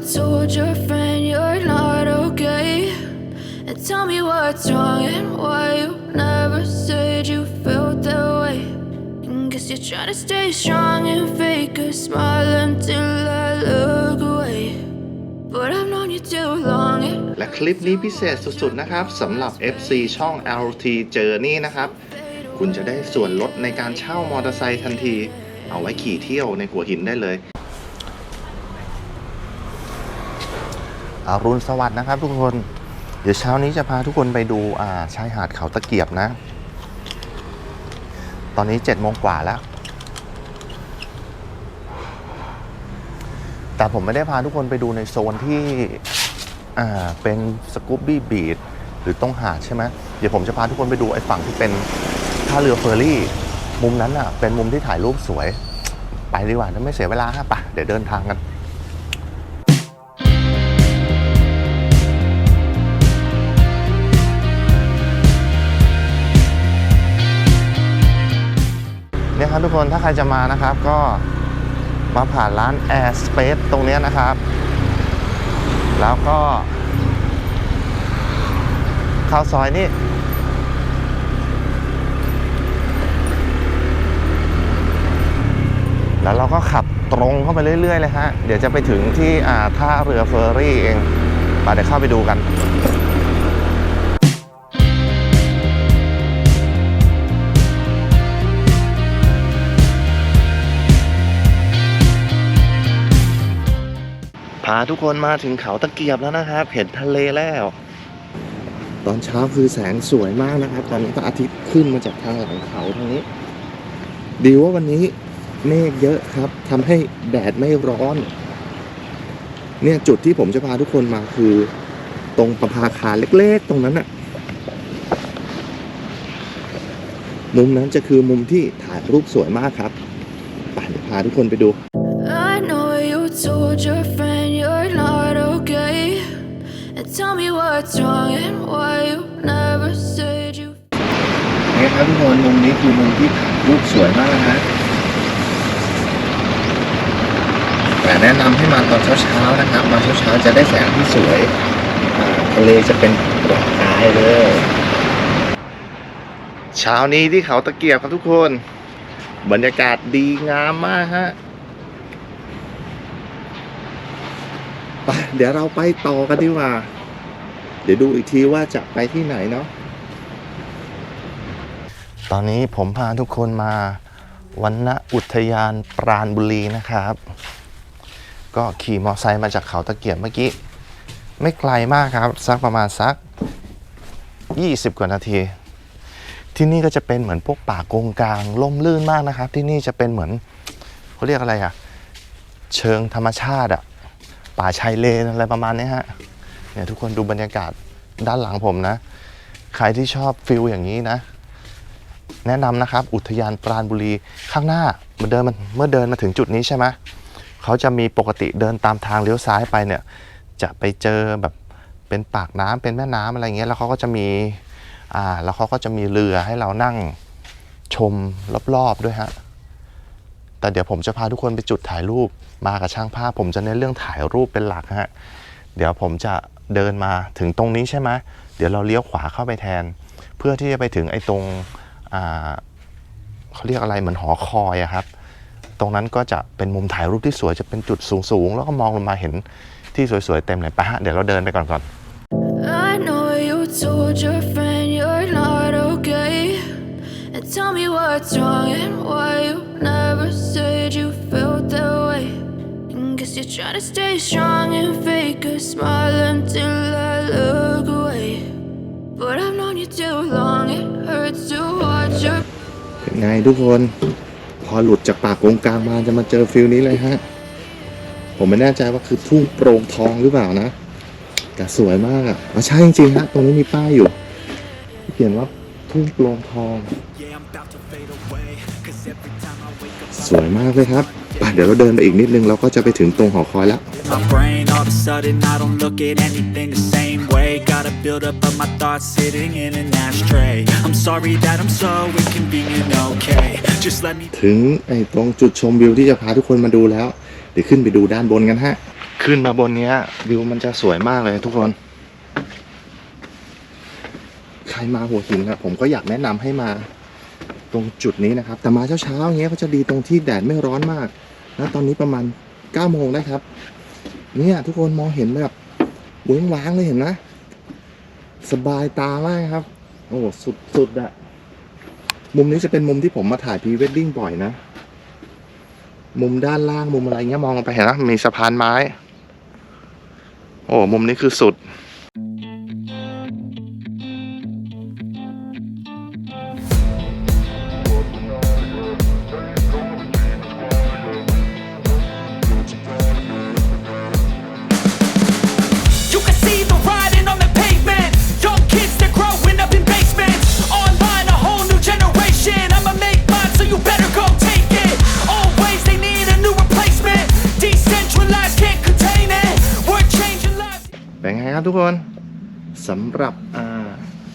told your friend you're not okay. And tell me what's wrong and why you never said you felt that way. And guess you're trying to stay strong and fake a smile until I look away. But I've known you too long. It และคลิปนี้พิเศษสุดๆนะครับสำหรับ FC ช่อง LT Journey นะครับ คุณจะได้ส่วนลดในการเช่ามอเตอร์ไซค์ทันที เอาไว้ขี่เที่ยวในหัวหินได้เลย อรุณสวัสดิ์นะครับ ทุกคน เดี๋ยวเช้านี้จะพาทุกคนไปดูอ่าชายหาดเขาตะเกียบนะ ตอนนี้7จ็ดโมงกว่าแล้ว แต่ผมไม่ได้พาทุกคนไปดูในโซนที่อ่าเป็นสกูบบี้บีดหรือต้องหาดใช่ไหมเดี๋ยวผมจะพาทุกคนไปดูไอ้ฝั่งที่เป็นท่าเรือเฟอร์รี่ มุมนั้นอะ เป็นมุมที่ถ่ายรูปสวย ไปดีกว่าถ้าไม่เสียเวลาฮะปะเดี๋ยวเดินทางกัน ครับทุกคนถ้าใครจะมานะครับก็มาผ่านร้าน Air Space ตรงนี้นะครับ แล้วก็เข้าซอยนี่แล้วเราก็ขับตรงเข้าไปเรื่อยๆเลยฮะ เดี๋ยวจะไปถึงที่ท่าเรือเฟอร์รี่เองมาเดี๋ยวเข้าไปดูกัน พาทุกคนมาถึงเขาตะเกียบแล้วนะครับเห็นทะเลแล้ว ตอนเช้าคือแสงสวยมากนะครับ ตอนนี้พระอาทิตย์ขึ้นมาจากทางหลังเขาทางนี้ ดีว่าวันนี้เมฆเยอะครับทำให้แดดไม่ร้อน เนี่ยจุดที่ผมจะพาทุกคนมาคือ ตรงประภาคารเล็ก ๆ ตรงนั้นอะมุมนั้นจะคือมุมที่ถ่ายรูปสวยมากครับไปเดี๋ยวพาทุกคนไปดู I know you told your tell me what's wrong and why you never said you นี่ครับทุกคนมุมนี้คือมุมที่ถ่ายรูปสวยมากนะฮะแต่แนะนำให้มาตอนเช้าๆนะครับ มาเช้าๆจะได้แสงที่สวยทะเลจะเป็นประกายเลย เช้านี้ที่เขาตะเกียบครับทุกคน บรรยากาศดีงามมากฮะไปเดี๋ยวเราไปต่อกันดีกว่า เดี๋ยวดูอีกทีว่าจะไปที่ไหนเนาะตอนนี้ผมพาทุกคนมาวันณอุทยานปราณบุรีนะครับ ก็ขี่มอไซค์มาจากเขาตะเกียบเมื่อกี้ ไม่ไกลมากครับ สักประมาณสัก 20 กว่านาที ที่นี่ก็จะเป็นเหมือนพวกป่าโกงกลางล่มลื่นมากนะครับ ที่นี่จะเป็นเหมือนเขาเรียกอะไรอะเชิงธรรมชาติอะป่าชายเลนอะไรประมาณนี้ฮะ เนี่ยทุกคนดูบรรยากาศด้านหลังผมนะ ใครที่ชอบฟิลอย่างนี้นะ แนะนำนะครับ อุทยานปราณบุรีข้างหน้าเมื่อเดินมันเมื่อเดินมาถึงจุดนี้ใช่ไหมเขาจะมีปกติเดินตามทางเลี้ยวซ้ายไปเนี่ย จะไปเจอแบบเป็นปากน้ำเป็นแม่น้ำอะไรเงี้ยแล้วเขาก็จะมีอ่าแล้วเขาก็จะมีเรือให้เรานั่งชมรอบๆด้วยฮะแต่เดี๋ยวผมจะพาทุกคนไปจุดถ่ายรูปมากับช่างภาพ ผมจะเน้นเรื่องถ่ายรูปเป็นหลักฮะเดี๋ยวผมจะ เดินมาถึงตรงนี้ใช่ไหมเดี๋ยวเราเลี้ยวขวาเข้าไปแทน เพื่อที่จะไปถึงไอ้ตรงเขาเรียกอะไรเหมือนหอคอยอะครับ ตรงนั้นก็จะเป็นมุมถ่ายรูปที่สวยจะเป็นจุดสูงๆ แล้วก็มองลงมาเห็นที่สวยๆ เต็มเลยไปะฮะเดี๋ยวเราเดินไปก่อนก่อน I know you told your friend you're not okay. And tell me what's wrong and why you never said you. You're trying to stay strong and fake a smile until I look away. But I've known you too long, it hurts to watch your เป็นไงทุกคน พอหลุดจากปากโกงกลางมาจะมาเจอฟิลนี้เลยฮะ ผมไม่แน่ใจว่าคือทุ่งโปร่งทองหรือเปล่านะ แต่สวยมากอะ่ะใช่จริงๆฮะตรงนี้มีป้ายอยู่ เขียนว่าทุ่งโปร่งทอง สวยมากเลยครับไปเดี๋ยวเราเดินไปอีกนิดนึงเราก็จะไปถึงตรงหอคอยแล้ว my brain, all of a sudden I don't look at anything the same way. Gotta build up of my thoughts sitting in an ashtray. I'm sorry that I'm so inconvenient, okay. Just let me ถึงไอ้ตรงจุดชมวิวที่จะพาทุกคนมาดูแล้ว เดี๋ยวขึ้นไปดูด้านบนกันฮะ ขึ้นมาบนเนี้ยวิวมันจะสวยมากเลยทุกคน ใครมาหัวหินครับผมก็อยากแนะนำให้มา ตรงจุดนี้นะครับ แต่มาเช้าๆอย่างเงี้ยก็จะดีตรงที่แดดไม่ร้อนมากนะตอนนี้ประมาณ9โมงได้ครับ เนี่ยทุกคนมองเห็นแบบเว้งว้างเลยเห็นนะ สบายตามากครับ โอ้สุดสุดอะมุมนี้จะเป็นมุมที่ผมมาถ่ายพรีเวดดิ้งบ่อยนะ มุมด้านล่างมุมอะไรเงี้ยมองลงไปเห็นนะมีสะพานไม้ โอ้มุมนี้คือสุด ทุกคนสำหรับอ่า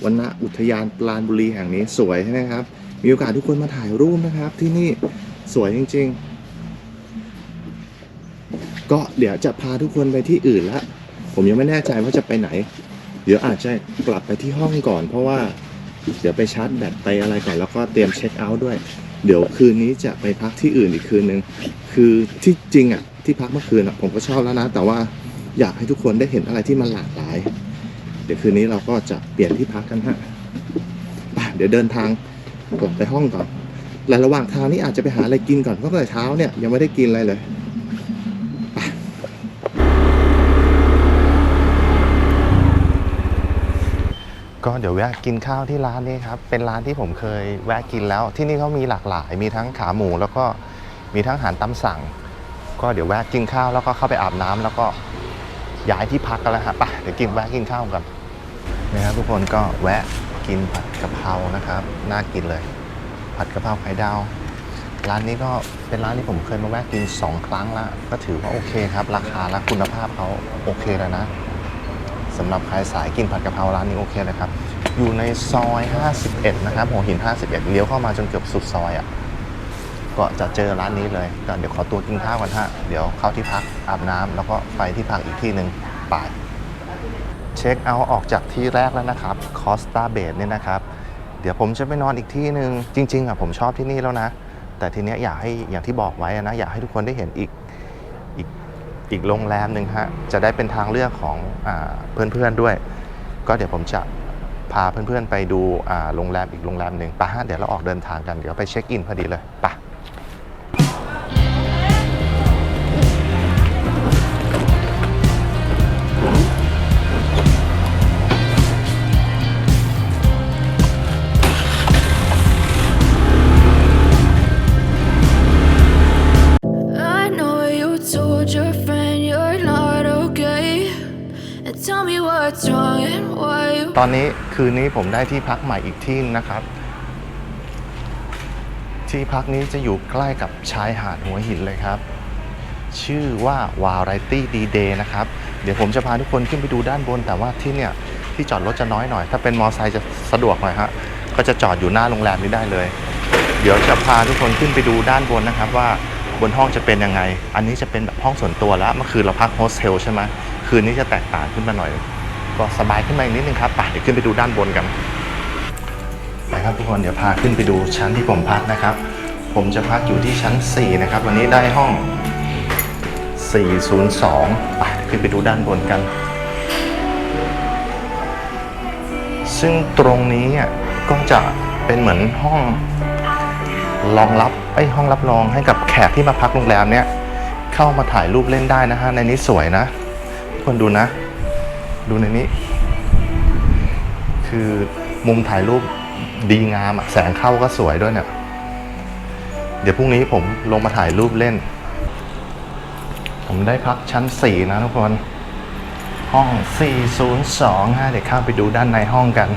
วันณอุทยานปราณบุรีแห่งนี้สวยใช่ไหมครับ มีโอกาสทุกคนมาถ่ายรูปนะครับ ที่นี่สวยจริง ๆ ก็เดี๋ยวจะพาทุกคนไปที่อื่นละผมยังไม่แน่ใจว่าจะไปไหน เดี๋ยวอาจจะกลับไปที่ห้องก่อน เพราะว่าเดี๋ยวไปชาร์จแบตไปอะไรก่อนแล้วก็เตรียมเช็คเอาท์ด้วย เดี๋ยวคืนนี้จะไปพักที่อื่นอีกคืนนึง คือที่จริงอะที่พักเมื่อคืนอะผมก็ชอบแล้วนะ แต่ว่า อยากให้ทุกคนได้เห็นอะไรที่มันหลากหลาย เดี๋ยวคืนนี้เราก็จะเปลี่ยนที่พักกันฮะไปเดี๋ยวเดินทางกลับไปห้องก่อนและระหว่างทางนี้อาจจะไปหาอะไรกินก่อนเพราะตั้งแต่เช้าเนี่ยยังไม่ได้กินอะไรเลยก็เดี๋ยวแวะกินข้าวที่ร้านนี้ครับ เป็นร้านที่ผมเคยแวะกินแล้ว ที่นี่เขามีหลากหลาย มีทั้งขาหมูแล้วก็มีทั้งอาหารตามสั่ง ก็เดี๋ยวแวะกินข้าวแล้วก็เข้าไปอาบน้ำแล้วก็ ย้ายที่พักกันแล้วฮะไปเดี๋ยวกินแวะกินข้าวกันนะครับทุกคนก็แวะกินผัดกะเพรานะครับ น่ากินเลย ผัดกะเพราไข่ดาว ร้านนี้ก็เป็นร้านที่ผมเคยมาแวะกิน 2 ครั้งล้วก็ถือว่าโอเคครับ ราคาและคุณภาพเขาโอเคแล้วนะสำหรับใครสายกินผัดกะเพราร้านนี้โอเคเลยครับ อยู่ในซอย 51 นะครับหัวหิน 51 เลี้ยวเข้ามาจนเกือบสุดซอยอะ ก็จะเจอร้านนี้เลยก็เดี๋ยวขอตัวกินข้าวกันฮะเดี๋ยวเข้าที่พักอาบน้ำแล้วก็ไปที่พักอีกที่หนึ่งไปเช็คเอาท์ออกจากที่แรกแล้วนะครับคอสตาเบดเนี่ยนะครับ เดี๋ยวผมจะไปนอนอีกที่หนึ่งจริงๆอะผมชอบที่นี่แล้วนะ แต่ทีเนี้ยอยากให้อย่างที่บอกไว้นะ อยากให้ทุกคนได้เห็นอีกอีกอีกโรงแรมหนึ่งฮะจะได้เป็นทางเลือกของอเพื่อนๆด้วย ก็เดี๋ยวผมจะพาเพื่อนๆไปดูโรงแรมอีกโรงแรมหนึ่งไปฮะเดี๋ยวเราออกเดินทางกัน เดี๋ยวไปเช็คอินพอดีเลยไป I ตอนนี้คืนนี้ผมได้ที่พักใหม่อีกที่นะครับ ที่พักนี้จะอยู่ใกล้กับชายหาดหัวหินเลยครับ ชื่อว่าวาไรตี้ดีเดย์นะครับ เดี๋ยวผมจะพาทุกคนขึ้นไปดูด้านบน แต่ว่าที่เนี่ยที่จอดรถจะน้อยหน่อย ถ้าเป็นมอไซค์จะสะดวกหน่อยฮะก็จะจอดอยู่หน้าโรงแรมนี้ได้เลย เดี๋ยวจะพาทุกคนขึ้นไปดูด้านบนนะครับว่าบนห้องจะเป็นยังไง อันนี้จะเป็นแบบห้องส่วนตัวแล้ว เมื่อคืนเราพักโฮสเทลใช่ไหมคืนนี้จะแตกต่างขึ้นมาหน่อย ก็สบายขึ้นมาอีกนิดนึงครับไปเดี๋ยวขึ้นไปดูด้านบนกันไปครับทุกคนเดี๋ยวพาขึ้นไปดูชั้นที่ผมพักนะครับ ผมจะพักอยู่ที่ชั้น 4 นะครับ วันนี้ได้ห้อง 402ไปขึ้นไปดูด้านบนกัน ซึ่งตรงนี้อะก็จะเป็นเหมือนห้องรองรับไอ้ห้องรับรองให้กับแขกที่มาพักโรงแรมเนี้ยเข้ามาถ่ายรูปเล่นได้นะฮะในนี้สวยนะทุกคนดูนะ ดูในนี้ คือมุมถ่ายรูปดีงามอะแสงเข้าก็สวยด้วยเนี่ยเดี๋ยวพรุ่งนี้ผมลงมาถ่ายรูปเล่น ผมได้พักชั้น 4 นะทุกคน ห้อง 402ฮะเดี๋ยวข้าไปดูด้านในห้องกัน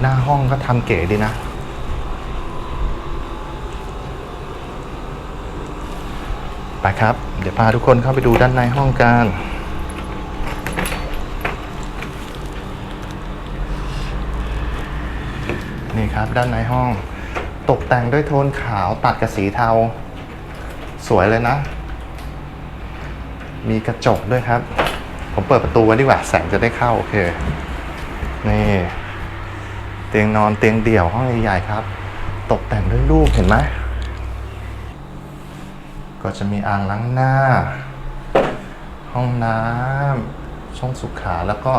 หน้าห้องก็ทำเก๋ดีนะ ไปครับ เดี๋ยวพาทุกคนเข้าไปดูด้านในห้องกัน ครับ ด้านในห้อง ตกแต่งด้วยโทนขาวตัดกับสีเทา สวยเลยนะ มีกระจกด้วยครับ ผมเปิดประตูไว้ดีกว่าแสงจะได้เข้า โอเค นี่ เตียงนอนเตียงเดี่ยวห้องใหญ่ๆครับ ตกแต่งด้วยรูปเห็นไหมก็จะมีอ่างล้างหน้า ห้องน้ำช่องสุขาแล้วก็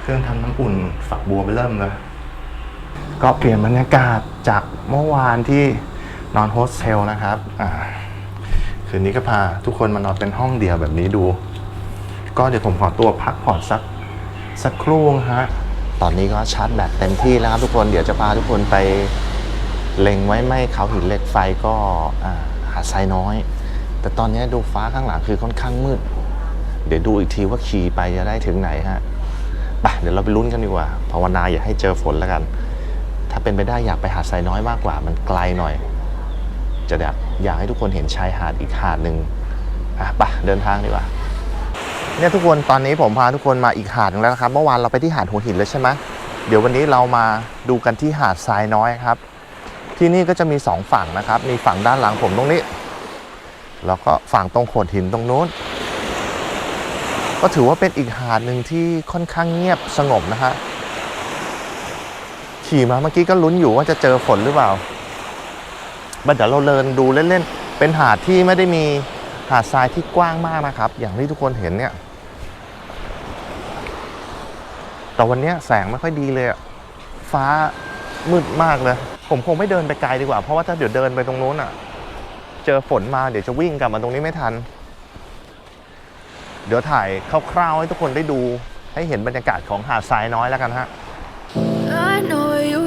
เครื่องทำน้ำอุ่นฝักบัวไปเริ่มเลย ก็เปลี่ยนบรรยากาศจากเมื่อวานที่นอนโฮสเทลนะครับคืนนี้ก็พาทุกคนมานอนเป็นห้องเดียวแบบนี้ดู ก็เดี๋ยวผมขอตัวพักผ่อนสักสักครู่ฮะตอนนี้ก็ชาร์จแบตเต็มที่แล้วครับทุกคนเดี๋ยวจะพาทุกคนไปเล็งไว้ไม่เขาหินเหล็กไฟก็หาดทรายน้อย แต่ตอนนี้ดูฟ้าข้างหลังคือค่อนข้างมืด เดี๋ยวดูอีกทีว่าขี่ไปจะได้ถึงไหนฮะไปเดี๋ยวเราไปลุ้นกันดีกว่าภาวนาอย่าให้เจอฝนแล้วกัน ถ้าเป็นไปได้อยากไปหาดทรายน้อยมากกว่า มันไกลหน่อย จะอยากอยากให้ทุกคนเห็นชายหาดอีกหาดหนึ่งอะไปเดินทางดีกว่าเนี่ยทุกคนตอนนี้ผมพาทุกคนมาอีกหาดหนึงแล้วนะครับ เมื่อวานเราไปที่หาดหัวหินแล้วใช่ไหมเดี๋ยววันนี้เรามาดูกันที่หาดทรายน้อยครับ ที่นี่ก็จะมีสองฝั่งนะครับ มีฝั่งด้านหลังผมตรงนี้ แล้วก็ฝั่งตรงโขดหินตรงนู้น ก็ถือว่าเป็นอีกหาดหนึ่งที่ค่อนข้างเงียบสงบนะฮะ ขี่มาเมื่อกี้ก็ลุ้นอยู่ว่าจะเจอฝนหรือเปล่าบัดเดี๋ยวเราเดินดูเล่นๆ เป็นหาดที่ไม่ได้มีหาดทรายที่กว้างมากนะครับ อย่างที่ทุกคนเห็นเนี่ย แต่วันนี้แสงไม่ค่อยดีเลยฟ้ามืดมากเลย ผมคงไม่เดินไปไกลดีกว่า เพราะว่าถ้าเดี๋ยวเดินไปตรงนู้นอะ เจอฝนมาเดี๋ยวจะวิ่งกลับมาตรงนี้ไม่ทัน เดี๋ยวถ่ายคร่าวๆให้ทุกคนได้ดู ให้เห็นบรรยากาศของหาดทรายน้อยแล้วกันฮะ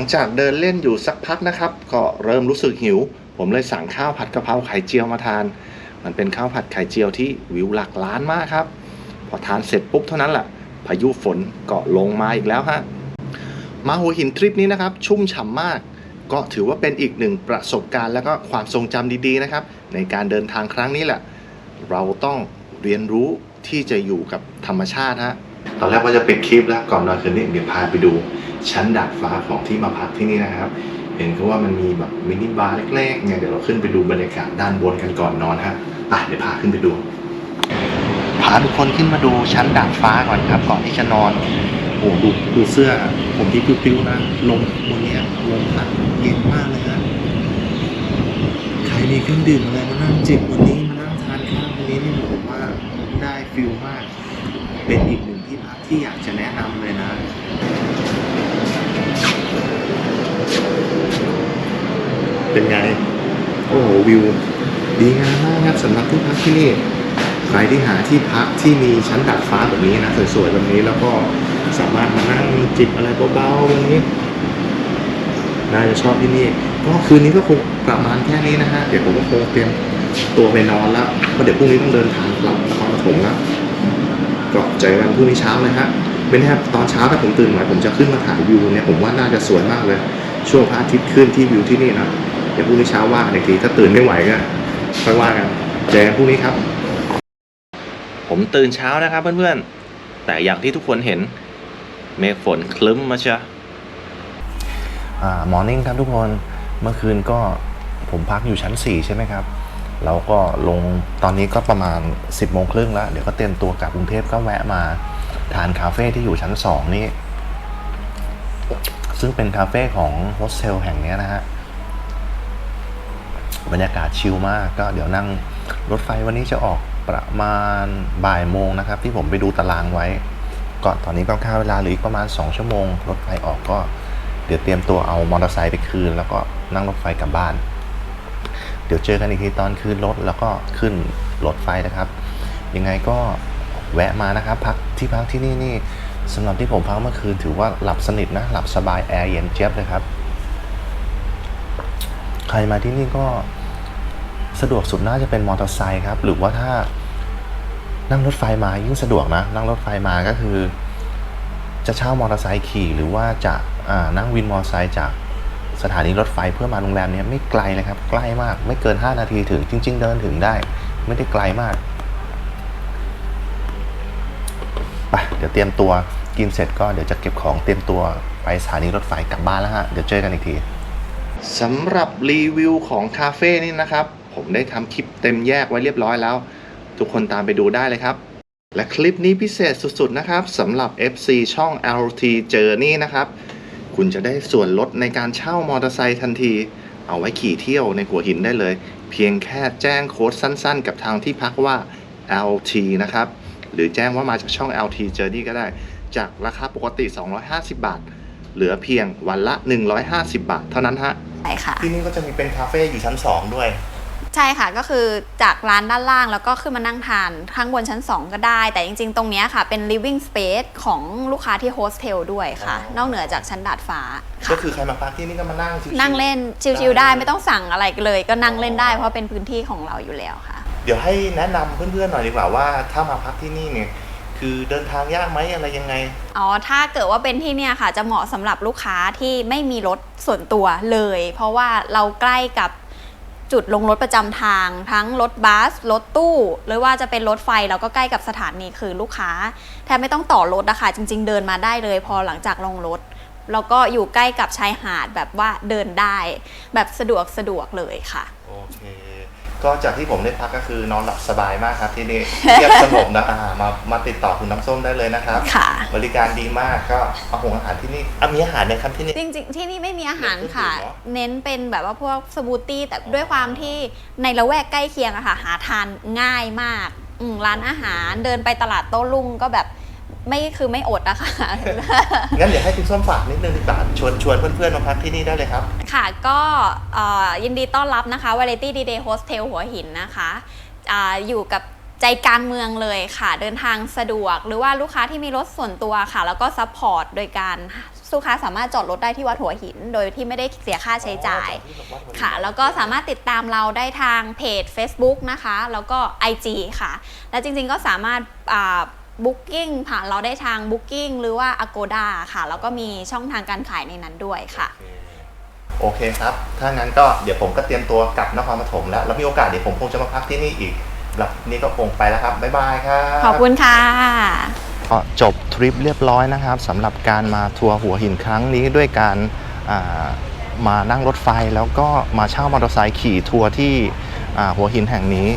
งจากเดินเล่นอยู่สักพักนะครับ ก็เริ่มรู้สึกหิว ผมเลยสั่งข้าวผัดกะเพราไข่เจียวมาทาน มันเป็นข้าวผัดไข่เจียวที่วิวหลักล้านมากครับ พอทานเสร็จปุ๊บเท่านั้นแหละพายุฝนก็ลงมาอีกแล้วฮะมาหัวหินทริปนี้นะครับ ชุ่มฉ่ำมาก ก็ถือว่าเป็นอีกหนึ่งประสบการณ์แล้วก็ความทรงจำดีๆนะครับ ในการเดินทางครั้งนี้แหละ เราต้องเรียนรู้ที่จะอยู่กับธรรมชาติฮะ ตอนแรกว่าจะปิดคลิปแล้วก่อนนอนคืนนี้เดี๋ยวพาไปดูชั้นดาดฟ้าของที่มาพักที่นี่นะครับ เห็นเขาว่ามันมีแบบมินิบาร์เล็กๆเนี่ยเดี๋ยวเราขึ้นไปดูบรรยากาศด้านบนกันก่อนนอนฮะอะเดี๋ยวพาขึ้นไปดู พาทุกคนขึ้นมาดูชั้นดาดฟ้าก่อนครับ ก่อนที่จะนอนโอ้ดูดูเสื้อ ผมที่ปิ้วๆนะลมบนเนี้ยลมพัดเย็นมากเลยฮะใครมีเครื่องดื่มอะไรมานั่งจิบวันนี้มานั่งทานข้าววันนี้นี่ผมว่าได้ฟิลมาก เป็นอีก ที่พักที่อยากจะแนะนำเลยนะเป็นไง โอ้โหวิว ดีงามมากครับสำหรับที่พักที่นี่ใครที่หาที่พักที่มีชั้นดาดฟ้าแบบนี้นะสวยๆแบบนี้แล้วก็สามารถมานั่งจิบอะไรเบาๆแบบนี้น่าจะชอบที่นี่ก็คืนนี้ก็คงประมาณแค่นี้นะฮะเดี๋ยวผมก็คงเตรียมตัวไปนอนแล้วเพราะเดี๋ยวพรุ่งนี้ต้องเดินทางกลับนครปฐมแล้วก็ เจอกันพรุ่งนี้เช้าเลยฮะเป็นแค่ตอนเช้าถ้าผมตื่นมาผมจะขึ้นมาถ่ายวิวเนี่ยผมว่าน่าจะสวยมากเลย ช่วงพระอาทิตย์ขึ้นที่วิวที่นี่นะเดี๋ยวพรุ่งนี้เช้าว่ากันอีกทีถ้าตื่นไม่ไหวก็ค่อยว่ากันเจอกันพรุ่งนี้ครับ ผมตื่นเช้านะครับเพื่อนๆ แต่อย่างที่ทุกคนเห็นเมฆฝนคลึ้มมาเชียอ่ามอร์นิ่งครับทุกคนเมื่อคืนก็ผมพักอยู่ชั้น 4 ใช่ไหมครับ เราก็ลงตอนนี้ก็ประมาณ 10โมงครึ่งแล้ว เดี๋ยวก็เตรียมตัวกลับกรุงเทพก็แวะมาทานคาเฟ่ที่อยู่ชั้น 2 นี่ ซึ่งเป็นคาเฟ่ของโฮสเทลแห่งนี้นะฮะ บรรยากาศชิลมากก็เดี๋ยวนั่งรถไฟวันนี้จะออกประมาณบ่ายโมงนะครับ ที่ผมไปดูตารางไว้ ก็ตอนนี้ก็ค่าเวลาเหลืออีกประมาณ 2 ชั่วโมง รถไฟออกก็ เดี๋ยวเตรียมตัวเอามอเตอร์ไซค์ไปคืน แล้วก็นั่งรถไฟกลับบ้าน เดี๋ยวเจอกันอีกทีตอนคืนรถแล้วก็ขึ้นรถไฟนะครับ ยังไงก็แวะมานะครับ พักที่พักที่นี่นี่สำหรับที่ผมพักเมื่อคืนถือว่าหลับสนิทนะ หลับสบายแอร์เย็นเจี๊ยบเลยครับ ใครมาที่นี่ก็สะดวกสุดน่าจะเป็นมอเตอร์ไซค์ครับ หรือว่าถ้านั่งรถไฟมายิ่งสะดวกนะ นั่งรถไฟมาก็คือ จะเช่ามอเตอร์ไซค์ขี่หรือว่าจะานั่งวินมอเตอร์ไซค์จาก สถานีรถไฟเพื่อมาโรงแรมเนี้ยไม่ไกลเลยครับ ใกล้มากไม่เกิน 5 นาทีถึงจริง ๆ เดินถึงได้ ไม่ได้ไกลมากไปเดี๋ยวเตรียมตัวกินเสร็จก็เดี๋ยวจะเก็บของเตรียมตัวไปสถานีรถไฟกลับบ้านแล้วฮะเดี๋ยวเจอกันอีกทีสำหรับรีวิวของคาเฟ่นี่นะครับ ผมได้ทำคลิปเต็มแยกไว้เรียบร้อยแล้ว ทุกคนตามไปดูได้เลยครับ และคลิปนี้พิเศษสุดๆนะครับสำหรับ FC ช่อง LT Journey นะครับ คุณจะได้ส่วนลดในการเช่ามอเตอร์ไซค์ทันที เอาไว้ขี่เที่ยวในหัวหินได้เลย เพียงแค่แจ้งโค้ดสั้นๆ กับทางที่พักว่า LT นะครับ หรือแจ้งว่ามาจากช่อง LT Journey ก็ได้ จากราคาปกติ 250 บาท เหลือเพียงวันละ 150 บาท เท่านั้นฮะ ใช่ค่ะ ที่นี่ก็จะมีเป็นคาเฟ่อยู่ชั้น 2 ด้วย ใช่ค่ะก็คือจากร้านด้านล่างแล้วก็ขึ้นมานั่งทานข้างบนชั้น 2 ก็ได้ แต่จริงๆ ตรงเนี้ยค่ะเป็น living space ของลูกค้าที่โฮสเทลด้วยค่ะ อ๋อ นอกเหนือจากชั้นดาดฟ้าก็ค่ะคือใครมาพักที่นี่ก็มานั่งชิวๆนั่งเล่นชิลๆได้ไม่ต้องสั่งอะไรเลย ก็นั่งเล่นได้เพราะเป็นพื้นที่ของเราอยู่แล้วค่ะ เดี๋ยวให้แนะนำเพื่อนๆหน่อยดีกว่าว่าถ้ามาพักที่นี่เนี่ยคือเดินทางยากไหมอะไรยังไง อ๋อ ถ้าเกิดว่าเป็นที่เนี่ยค่ะ จะเหมาะสำหรับลูกค้าที่ไม่มีรถส่วนตัวเลย เพราะว่าเราใกล้กับ จุดลงรถประจำทาง ทั้งรถบัส รถตู้ หรือว่าจะเป็นรถไฟเราก็ใกล้กับสถานีคือลูกค้าแทบไม่ต้องต่อรถนะคะจริง ๆ เดินมาได้เลยพอหลังจากลงรถแล้วก็อยู่ใกล้กับชายหาดแบบว่าเดินได้ แบบสะดวกสะดวกเลยค่ะ โอเค ก็จากที่ผมได้พักก็คือนอนหลับสบายมากครับ ที่นี่เงียบสงบนะอ่ามามาติดต่อคุณน้ำส้มได้เลยนะครับ ค่ะ บริการดีมากก็เอาหงอาหารที่นี่อะมีอาหารไหมครับที่นี่ จริงๆ ที่นี่ไม่มีอาหารค่ะเครื่องดื่มเหรอ เน้นเป็นแบบว่าพวกสมูทตี้แต่ด้วยความที่ในละแวกใกล้เคียงอะค่ะ หาทานง่ายมากอืมร้านอาหารเดินไปตลาดโต้รุ่งก็แบบ ไม่คือไม่อดอะค่ะ งั้นเดี๋ยวให้คุณส้มฝากนิดนึงดีกว่าชวนชวนเพื่อนๆมาพักที่นี่ได้เลยครับ ค่ะก็เอ่อยินดีต้อนรับนะคะ Variety D Day Hostel หัวหินนะคะอาอยู่กับใจกลางเมืองเลยค่ะ เดินทางสะดวก หรือว่าลูกค้าที่มีรถส่วนตัวค่ะ แล้วก็ซัพพอร์ตโดยการลูกค้าสามารถจอดรถได้ที่วัดหัวหิน โดยที่ไม่ได้เสียค่าใช้จ่ายค่ะ แล้วก็สามารถติดตามเราได้ทางเพจ Facebook นะคะ แล้วก็ IG ค่ะ แล้วจริงๆก็สามารถ บุ๊กิ้งผ่านเราได้ทาง Booking หรือว่า Agoda ค่ะ แล้วก็มีช่องทางการขายในนั้นด้วยค่ะ โอเคครับ ถ้างั้นก็เดี๋ยวผมก็เตรียมตัวกลับนครปฐมแล้ว แล้วมีโอกาสเดี๋ยวผมคงจะมาพักที่นี่อีกสำหรับนี่ก็คงไปแล้วครับ บ๊ายบายครับ ขอบคุณค่ะก็จบทริปเรียบร้อยนะครับสำหรับการมาทัวร์หัวหินครั้งนี้ด้วยการอ่ามานั่งรถไฟแล้วก็มาเช่ามอเตอร์ไซค์ขี่ทัวร์ที่อ่าหัวหินแห่งนี้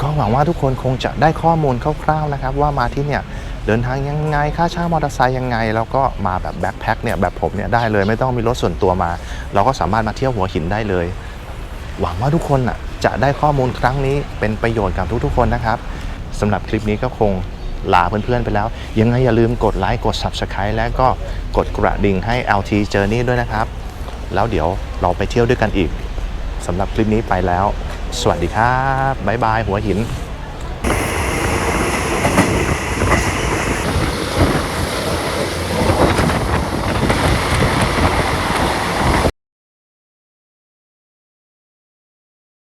ก็หวังว่าทุกคนคงจะได้ข้อมูลคร่าวๆนะครับ ว่ามาที่เนี่ยเดินทางยังไงค่าเช่ามอเตอร์ไซค์ยังไง แล้วก็มาแบบแบ็คแพ็คเนี่ยแบบผมเนี่ยได้เลยไม่ต้องมีรถส่วนตัวมา เราก็สามารถมาเที่ยวหัวหินได้เลย หวังว่าทุกคนน่ะจะได้ข้อมูลครั้งนี้เป็นประโยชน์กับทุกๆ คนนะครับสำหรับคลิปนี้ก็คงลาเพื่อนๆไปแล้ว ยังไงอย่าลืมกดไลค์กด Subscribe และก็กดกระดิ่งให้ LT Journey ด้วยนะครับ แล้วเดี๋ยวเราไปเที่ยวด้วยกันอีกสำหรับคลิปนี้ไปแล้ว สวัสดีครับบ๊ายบายหัวหิน